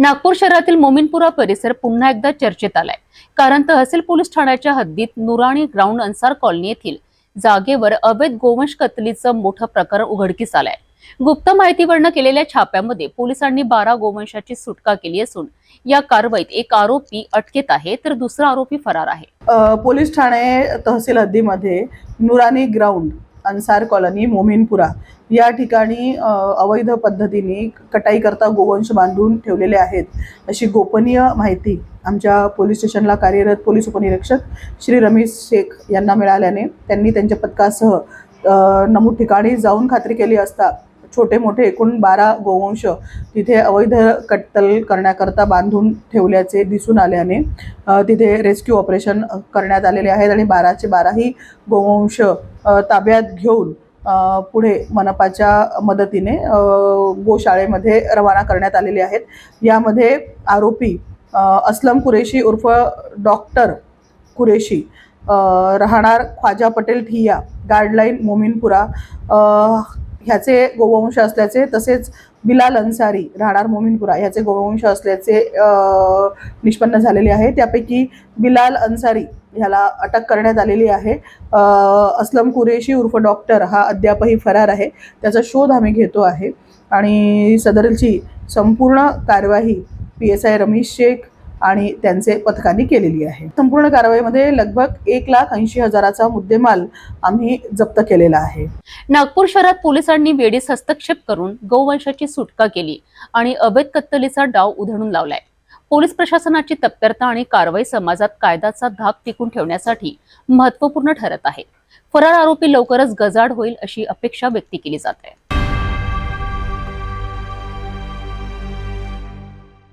नागपूर शहरातील मोमिनपुरा परिसर पुन्हा एकदा चर्चेत आलाय. कारण तहसील पोलीस ठाण्याच्या हद्दीत नुराणी ग्राउंड अन्सार कॉलनी येथील जागेवर अवैध गोवंश कतलीचं मोठं प्रकार उघडकीस आलाय. गुप्त माहितीवरनं केलेल्या छाप्यामध्ये पोलिसांनी बारा गोवंशाची सुटका केली असून या कारवाईत एक आरोपी अटकेत आहे तर दुसरा आरोपी फरार आहे. पोलीस ठाणे तहसील हद्दीमध्ये नुराणी ग्राउंड अन्सार कॉलनी मोमिनपुरा. या ठिकाणी अवैध पद्धतीने कटाईकरता गोवंश बांधून ठेवलेले आहेत. अशी गोपनीय माहिती आमच्या पोलीस स्टेशनला कार्यरत पोलीस उपनिरीक्षक श्री रमेश शेख यांना मिळाल्याने त्यांनी त्यांच्या पथकासह नमूद ठिकाणी जाऊन खात्री केली असता छोटे मोठे एकूण बारा गोवंश तिथे अवैध कत्तल करण्याकरता बांधून ठेवल्याचे दिसून आल्याने तिथे रेस्क्यू ऑपरेशन करण्यात आलेले आहेत आणि बाराचे बाराही गोवंश ताब्यात घेऊन पुढे मनपाच्या मदतीने गोशाळेमध्ये रवाना करण्यात आलेले आहेत. यामध्ये आरोपी असलम अस्लम कुरेशी उर्फ डॉक्टर कुरेशी राहणार ख्वाजा पटेल ठिया गार्डलाईन मोमिनपुरा ह्याचे गोवंश असल्याचे तसेच बिलाल अन्सारी राहणार मोमिनपुरा ह्याचे गोवंश असल्याचे निष्पन्न झालेले आहे. त्यापैकी बिलाल अन्सारी ह्याला अटक करण्यात आलेली आहे. अस्लम कुरेशी उर्फ डॉक्टर हा अद्यापही फरार आहे. त्याचा शोध आम्ही घेतो आहे. आणि सदरची संपूर्ण कारवाई P S I Ramesh Shaikh आणि त्यांचे पथकांनी केलेली आहे. संपूर्ण कारवाईमध्ये लगभग एक लाख ऐंशी हजाराचा मुद्देमाल आम्ही जप्त केलेला आहे. नागपूर शहरात पोलिसांनी वेळीस हस्तक्षेप करून गोवंशाची सुटका केली आणि अवैध कत्तलीचा डाव उधळून लावलाय. पोलीस प्रशासनाची तत्परता आणि कारवाई समाजात कायद्याचा धाक टिकून ठेवण्यासाठी महत्त्वपूर्ण ठरत आहे. फरार आरोपी लवकरच गजाड होईल अशी अपेक्षा व्यक्त केली जात आहे.